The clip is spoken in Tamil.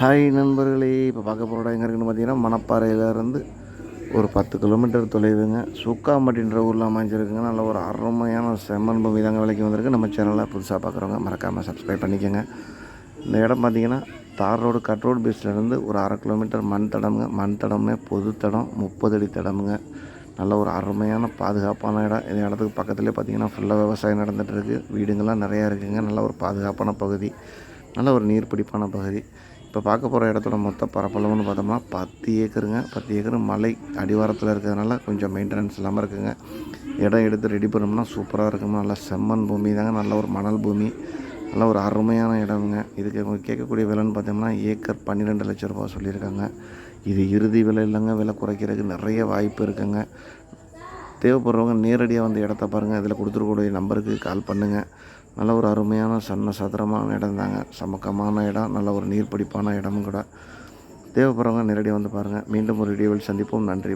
ஹாய் நண்பர்களே இப்போ பார்க்க போகிற இடம் எங்கே இருக்குன்னு பார்த்தீங்கன்னா மணப்பாறையிலேருந்து ஒரு பத்து கிலோமீட்டர் தொலைவுங்க. சுக்காம்பட்டின்ற ஊரில் அமைஞ்சிருக்குங்க. நல்ல ஒரு அருமையான செம்மன் பூமி தாங்க விலைக்கு வந்திருக்கு. நம்ம சேனலை புதுசாக பார்க்குறவங்க மறக்காமல் சப்ஸ்கிரைப் பண்ணிக்கோங்க. இந்த இடம் பார்த்தீங்கன்னா தார் ரோடு கட் ரோடு பீச்லேருந்து ஒரு அரை கிலோமீட்டர் மண் தடமுங்க. மண் தடமே பொது தடம் முப்பது அடி தடமுங்க. நல்ல ஒரு அருமையான பாதுகாப்பான இடம். இந்த இடத்துக்கு பக்கத்துலேயே பார்த்தீங்கன்னா ஃபுல்லாக விவசாயம் நடந்துகிட்ருக்கு வீடுங்கள்லாம் நிறையா இருக்குங்க. நல்ல ஒரு பாதுகாப்பான பகுதி. நல்ல ஒரு நீர்பிடிப்பான பகுதி. இப்போ பார்க்க போகிற இடத்தோட மொத்த பரப்பளவுன்னு பார்த்தோம்னா பத்து ஏக்கருங்க. பத்து ஏக்கர் மலை அடிவாரத்தில் இருக்கிறதுனால கொஞ்சம் மெயின்டெனன்ஸ் இல்லாமல் இருக்குங்க. இடம் எடுத்து ரெடி பண்ணோம்னா சூப்பராக இருக்கும் நல்லா செம்மண் பூமி தாங்க. நல்ல ஒரு மணல் பூமி. நல்ல ஒரு அருமையான இடம்ங்க. இதுக்கு கேட்கக்கூடிய விலைன்னு பார்த்தோம்னா ஏக்கர் பன்னிரெண்டு லட்ச ரூபா சொல்லியிருக்காங்க. இது இறுதி விலை இல்லைங்க. விலை குறைக்கிறதுக்கு நிறைய வாய்ப்பு இருக்குங்க. தேவைப்படுறவங்க நேரடியாக வந்து இடத்த பாருங்கள் இதில் கொடுத்துருக்கூடிய நம்பருக்கு கால் பண்ணுங்கள் நல்ல ஒரு அருமையான சன்ன சதுரமான இடம் தாங்க சமக்கமான இடம் நல்ல ஒரு நீர்ப்பிடிப்பான இடமும் கூட. தேவைப்படுறவங்க நேரடியாக வந்து பாருங்கள் மீண்டும் ஒரு இடைவெளி சந்திப்போம். நன்றி.